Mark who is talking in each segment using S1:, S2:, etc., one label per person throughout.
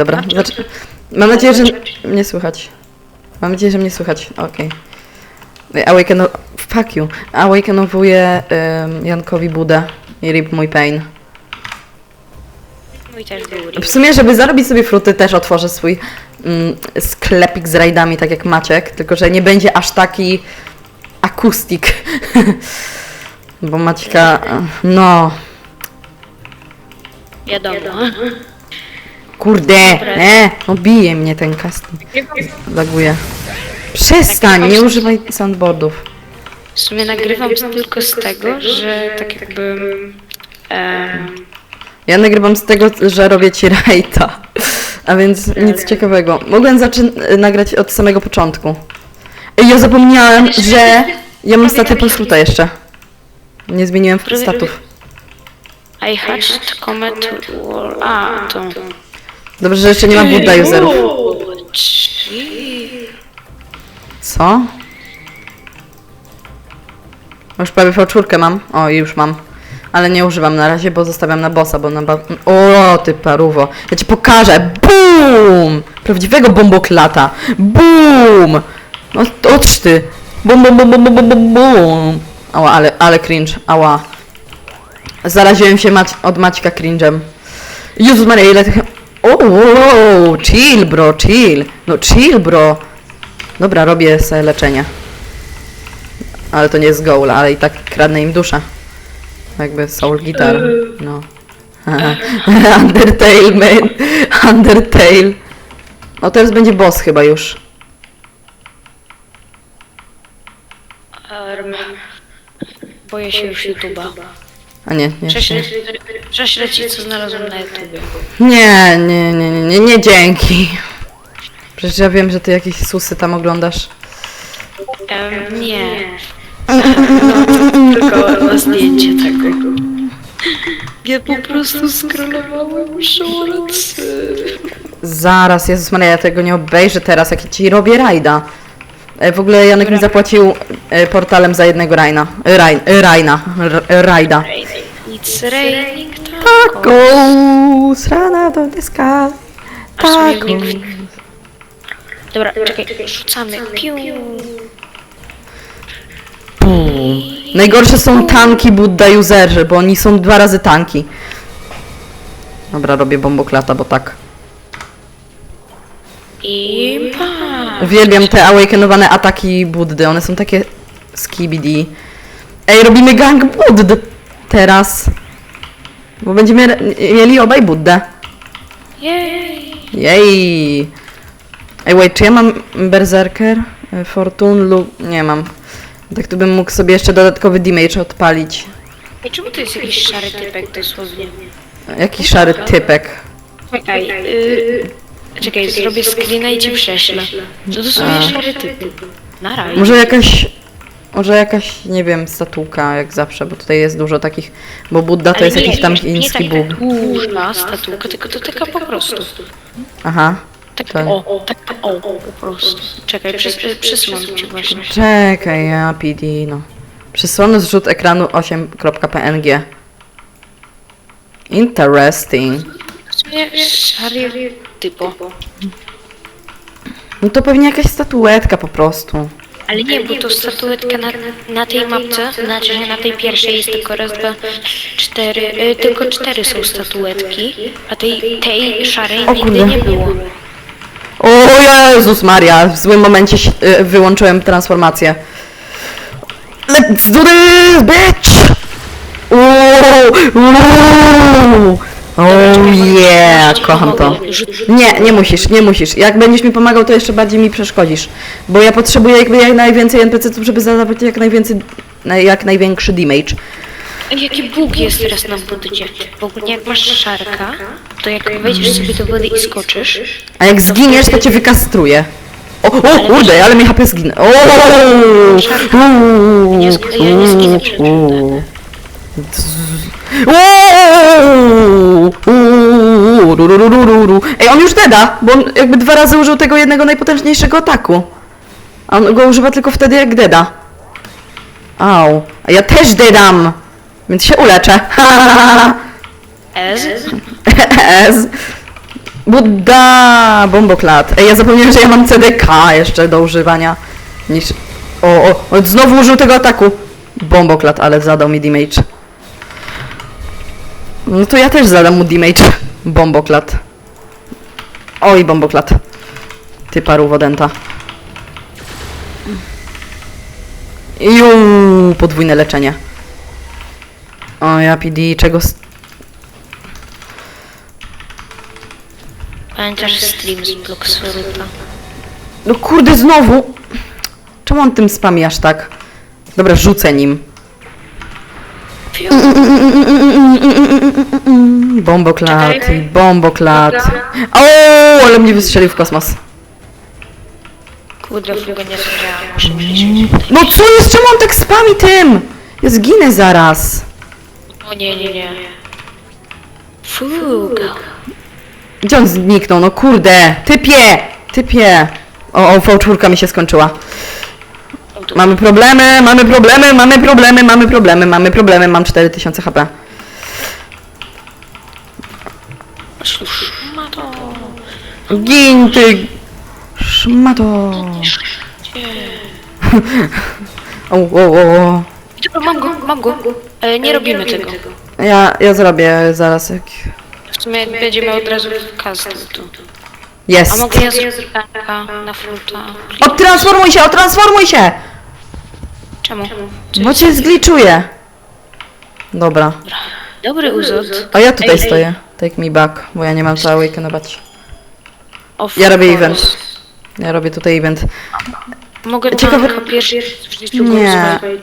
S1: Dobra, znaczy, mam nadzieję, że mnie słychać. Mam nadzieję, że mnie słychać. Okej. Awaken... Fuck you. Awakenowuję um, Jankowi Budę i rip mój pain.
S2: Mój też był
S1: W sumie, żeby zarobić sobie fruty, też otworzę swój mm, sklepik z rajdami, tak jak Maciek, tylko że nie będzie aż taki akustik. Bo Maćka, no,
S2: Wiadomo.
S1: Kurde, e, no bije mnie ten casting. Laguje. Przestań, nie używaj soundboardów.
S2: W sumie nagrywam tylko z tego, że tak jakby... em,
S1: Ja nagrywam z tego, że robię ci rajta. A więc nic ciekawego. Mogłem zaczyn- nagrać od samego początku. Ej, Ja zapomniałem, że ja mam staty Polsruta jeszcze. Nie zmieniłem statów.
S2: I hatched comet wall... A, to...
S1: Dobrze, że jeszcze nie ma Buddha userów. Co? Już prawie V4 mam. O, już mam. Ale nie używam na razie, bo zostawiam na bossa, bo na ba... O, ty paruwo. Ja ci pokażę. Bum! Prawdziwego bomboklata. Bum! No, otrz ty. Bum, bum, bum, bum, bum, bum, bum. Ała, ale, ale cringe. Ała. Zaraziłem się Mać od Maćka cringe'em. Jezus Maria, ile tych... O, chill bro, chill. No chill bro. Dobra, robię sobie leczenie. Ale to nie jest goal, ale i tak kradnę im duszę. Jakby soul guitar, no. Undertale, man. Undertale. No teraz będzie boss chyba już.
S2: Em, Boję się już YouTube'a.
S1: A nie, nie.
S2: Prześleć, prześleć ci, co znalazłem na YouTubie.
S1: Nie, nie, nie, nie, nie, nie, dzięki. Przecież ja wiem, że ty jakieś susy tam oglądasz.
S2: Em, nie. Tylko na zdjęcie tego. Ja po prostu scrollowałem shorts.
S1: Zaraz, Jezus Maria, ja tego nie obejrzę teraz, jak ci robię rajda. E, W ogóle Janek mi zapłacił e, portalem za jednego rajna. E, Raj, e, rajna. R, rajda.
S2: It's raining
S1: Taco, srana do dyska.
S2: A w sumie
S1: Taco.
S2: nikt- Dobra, czekaj, rzucamy. Piu.
S1: Pum. Najgorsze są tanki Buddha userzy, bo oni są dwa razy tanki. Dobra, robię bomboklata, bo tak.
S2: I pa.
S1: Uwielbiam te awakenowane ataki Buddy, one są takie skibidi. Ej, robimy gang Budd teraz. Bo będziemy mieli obaj Buddę.
S2: Jej.
S1: Jej! Ej, wait, czy ja mam Berserker? E, Fortune lub... Nie mam. Tak tu bym mógł sobie jeszcze dodatkowy damage odpalić.
S2: Ej, czemu to jest jakiś szary typek dosłownie?
S1: Jaki szary typek.
S2: Czekaj, yy, czekaj, zrobię screena i ci prześlę. To dosłownie szary typ. Na raj.
S1: Może jakaś... Może jakaś, nie wiem, statułka, jak zawsze, bo tutaj jest dużo takich... Bo Buddha to jest
S2: nie,
S1: jakiś tam
S2: nie,
S1: chiński
S2: nie
S1: bóg.
S2: taka duża statułka, tylko to taka po prostu.
S1: Aha.
S2: Tak,
S1: Tak.
S2: o, tak, o, po prostu. Czekaj, przys, przesyłam ci właśnie.
S1: Czekaj, ja PD, no. Przysłony zrzut ekranu 8.png. Interesting.
S2: Szary typo.
S1: No to pewnie jakaś statuetka po prostu.
S2: Ale nie, bo to statuetka na, na tej mapce, znaczy że na tej pierwszej jest tylko raz, dwa, cztery, y, tylko cztery są statuetki, a tej, tej szarej
S1: O
S2: nigdy
S1: kurde.
S2: nie było.
S1: O Jezus Maria, w złym momencie si- y, wyłączyłem transformację. Let's do this, bitch! Uuu, uuu. Oh yeah, kocham to. Nie, nie musisz, nie musisz. Jak będziesz mi pomagał, to jeszcze bardziej mi przeszkodzisz. Bo ja potrzebuję jakby jak najwięcej NPC-ów, żeby zadawać jak najwięcej, na- jak największy damage.
S2: Jaki bóg jest teraz na buddzie? W ogóle jak masz szarka, to jak wejdziesz sobie do wody i skoczysz,
S1: A jak zginiesz, to cię wykastruję. O, o kurde, ale mi HP zginę. O,
S2: Nie zginę przecież.
S1: Uuu. Uuu. Uuu. Ru, ru, ru, ru, ru, ru. Ej, on już deda, bo on jakby dwa razy użył tego jednego najpotężniejszego ataku. A on go używa tylko wtedy jak deda. Au. A ja też dedam. Więc się uleczę.
S2: Ez,
S1: Ez. Buddha! Bomboklat. Ej, ja zapomniałem, że ja mam CDK jeszcze do używania. Niż... O, o, o, znowu użył tego ataku. Bomboklat, ale zadał mi damage. No to ja też zadam mu damage. Bomboklat. Oj, bomboklat. Ty paru wodenta. Juu, podwójne leczenie. O, ja PD, czego...
S2: Pamiętasz stream z Bloxruta?
S1: No kurde, znowu! Czemu on tym spami aż tak? Dobra, rzucę nim. Bomboklat,
S2: Czekaj.
S1: bomboklat. O, ale mnie wystrzelił w kosmos.
S2: Kurde, fuga nie. Muszę.
S1: No co jest? Czemu on tak spami tym? Ja zginę zaraz.
S2: O nie, nie, nie. Fuga.
S1: Gdzie on zniknął? No kurde! Typie! Typie! O, o, V4 mi się skończyła. Mamy problemy, mamy problemy, mamy problemy, mamy problemy, mamy problemy, mam 4000 HP.
S2: Cóż, ma to.
S1: Gin ty! Szmato! O, o, o, o.
S2: Dobra, mam go, mam go. E, nie robimy tego.
S1: Ja, ja zrobię zaraz jak...
S2: W sumie będzie miał od razu kasę tu. A
S1: Jest!
S2: mogę ja zrobić na fruta?
S1: Odtransformuj się, odtransformuj się!
S2: Czemu?
S1: Bo cię zgliczuje. Dobra.
S2: Dobry uzot.
S1: A ja tutaj
S2: Ej, ej.
S1: stoję. Take me back, bo ja nie mam całej kenować.
S2: Of
S1: Ja robię
S2: course.
S1: event. Ja robię tutaj event.
S2: Mogę
S1: Ciekawe-
S2: Ciekawe... pierwszy w życiu
S1: Nie.
S2: rozwalić.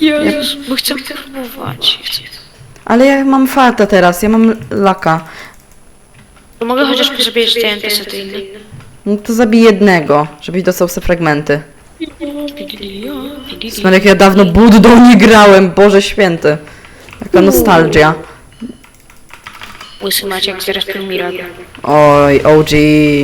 S2: Jezus, bo chcę próbować. Chcę.
S1: Ale ja mam farta teraz, ja mam laka.
S2: To mogę chociaż NPC te inne.
S1: No to zabij jednego, żebyś dostał se fragmenty. Smar, jak ja dawno Buddą nie grałem, Boże Święty. Jaka nostalgia.
S2: Łysy Maciek zaraz pił Mirago.
S1: Oj, OG,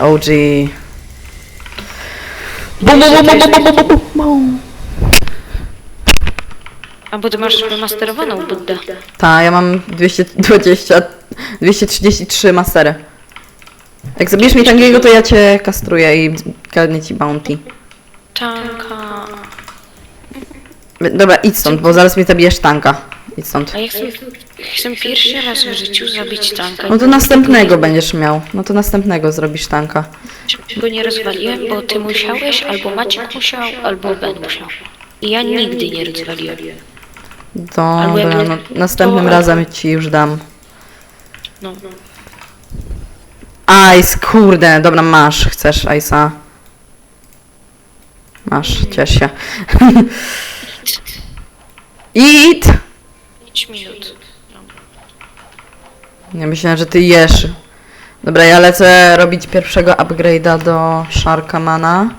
S1: OG. Bum, bum, bum, bum, bum, bum, bum, bum.
S2: A bo ty masz wymasterowaną Buddę.
S1: Ta, ja mam 220, 233 mastery. Jak zabierz mi tangiego, to ja cię kastruję i kradnę ci bounty.
S2: Tanka.
S1: Dobra, idź stąd, bo zaraz mi zabijesz tanka. Idź stąd.
S2: A ja chcę, chcę pierwszy raz w życiu zabić tanka.
S1: No to następnego będziesz miał. No to następnego zrobisz tanka.
S2: Żeby go nie rozwaliłem, bo ty musiałeś, albo Maciek musiał, albo Ben musiał. I ja nigdy nie rozwaliłem.
S1: Dobra, no następnym razem ci już dam.
S2: No.
S1: Ice, kurde, dobra, masz. Chcesz Ice'a? Masz, ciesz się. Eat!
S2: 5 minut.
S1: Nie myślałem, że ty jesz. Dobra, ja lecę robić pierwszego upgrade'a do Sharkamana.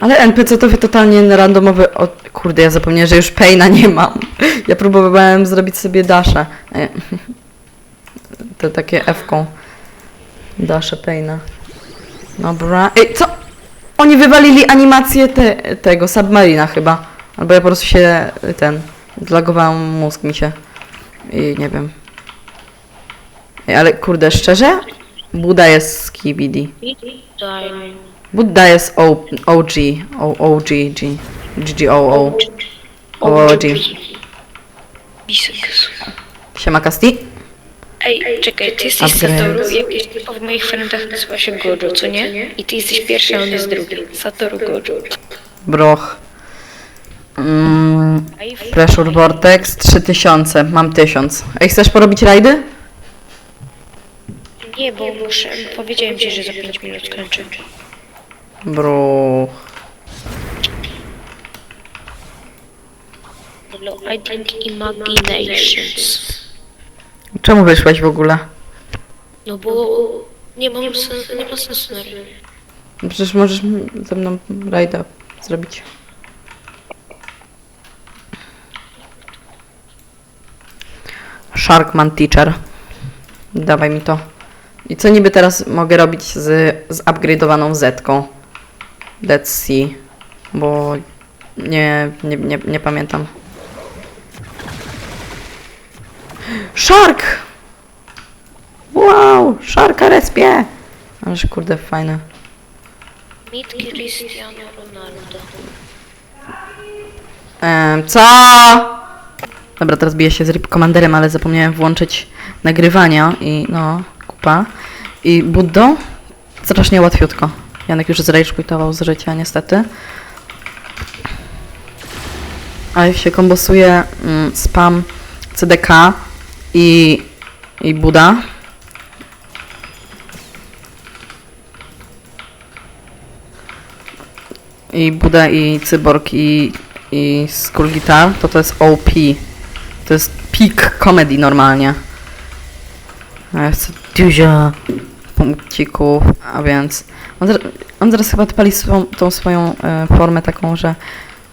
S1: Ale NPC to totalnie randomowy. O, kurde, ja zapomniałem, że już Paina nie mam. Ja próbowałem zrobić sobie Dasha. E, To takie F-ką. Dasha Paina. Dobra. Ej, co? Oni wywalili animację te, tego, Submarina chyba. Albo ja po prostu się ten. Zlagowałem mózg mi się. I nie wiem. Ej, ale kurde, szczerze? Buda jest z KBD. Buddha jest o, OG, o, OG, G, GGOO, OG.
S2: Bisek.
S1: Siema Kasti.
S2: Ej, czekaj, ty jesteś
S1: Upgrade.
S2: Satoru, jakiś typ w moich friendach nazywa się Gojo, co nie? I ty jesteś pierwszy, a on jest drugi. Satoru Gojo.
S1: Broch. Mm, pressure Vortex 3000, mam 1000. Ej, chcesz porobić rajdy?
S2: Nie, bo muszę, powiedziałem ci, że za 5 minut skończę.
S1: Broch.
S2: Hello, I think imaginations.
S1: Czemu wyszłeś w ogóle?
S2: No bo nie mam sen, nie ma sensu na.
S1: No Przecież możesz m- ze mną rajda zrobić. Sharkman Teacher. Dawaj mi to. I co niby teraz mogę robić z, z upgrade'owaną Z-ką? Let's see. Bo nie, nie, nie, nie pamiętam. Shark! Wow, szarka respie! Ależ kurde, fajne.
S2: Mit Cristiano Ronaldo.
S1: Em, co? Dobra, teraz biję się z Rip Commanderem, ale zapomniałem włączyć nagrywania i no, kupa. I Buddo? Strasznie łatwiutko. Janek już zrage quitował z życia, niestety. A jak się kombosuje mm, spam CDK i, i Buda, i Buda i Cyborg i, i Skull Guitar, to to jest OP. To jest peak comedy normalnie. Chcę dużo punkcików, a więc on, zar- on zaraz chyba odpali swą, tą swoją e, formę taką, że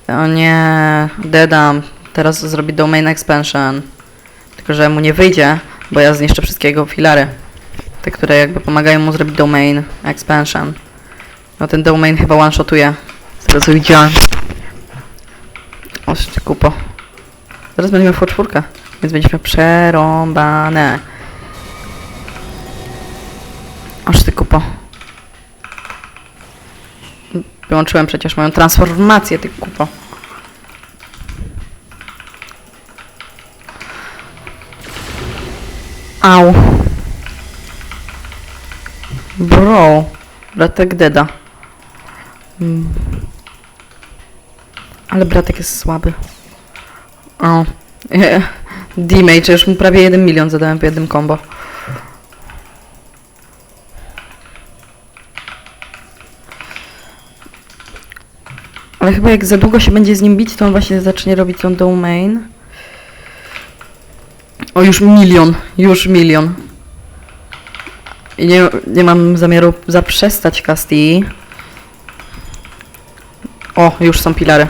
S1: o nie, dedam, teraz zrobi domain expansion. Tylko, że mu nie wyjdzie, bo ja zniszczę wszystkie jego filary. Te, które jakby pomagają mu zrobić domain expansion. No ten domain chyba one-shotuje. Z tego co widziałem. O, kupo. Zaraz będziemy miał czwórkę, więc będziemy przerąbane. Aż ty kupo. Wyłączyłem przecież moją transformację, ty kupo. Au. Bro. Bratek deda. Mm. Ale bratek jest słaby. O. D-Mage, już mu prawie 1 milion zadałem po jednym combo. Ale chyba jak za długo się będzie z nim bić, to on właśnie zacznie robić tą domain. O, już milion. Już milion. I nie, nie mam zamiaru zaprzestać Casti. O, już są pilary.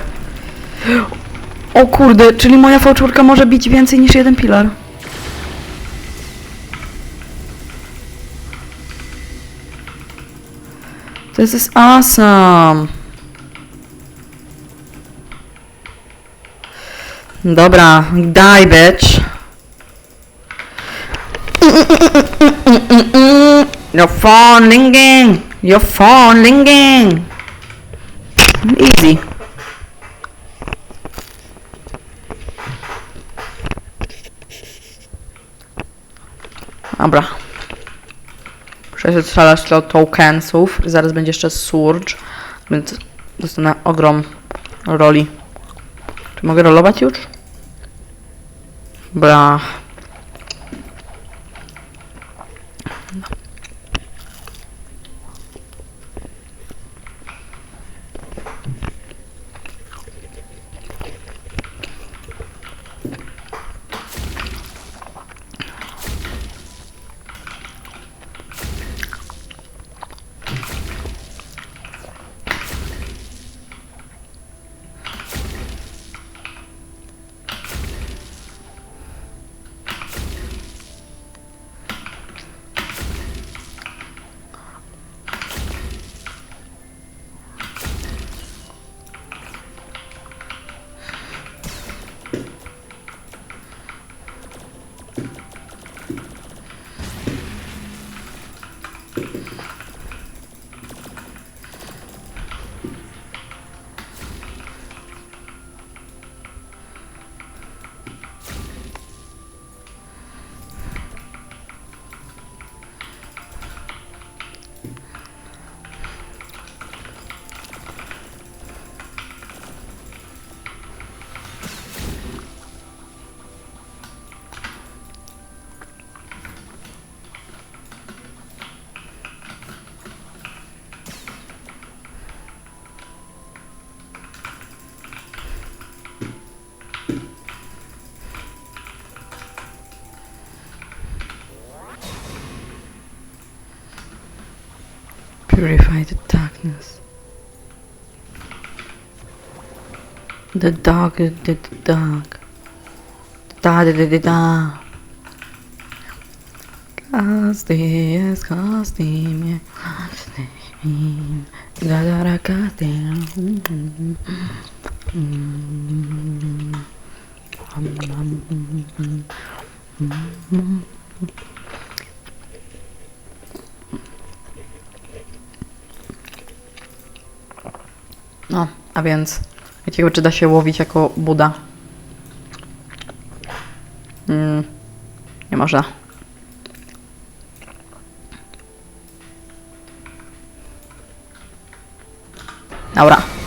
S1: O kurde, czyli moja fałczurka może bić więcej niż jeden pilar. This is awesome. Dobra, die bitch. Your phone ringing. Your phone ringing. Easy. Dobra. Przestrzelać do tokensów. Zaraz będzie jeszcze Surge, więc dostanę ogrom roli. Czy mogę rolować już? Bra. Purify the darkness. The dark, the, the dark. Da da da da da. Casting, casting, casting. Da da da casting. No, a więc jakiego czy da się łowić jako Buda? Mm, nie można. Dobra.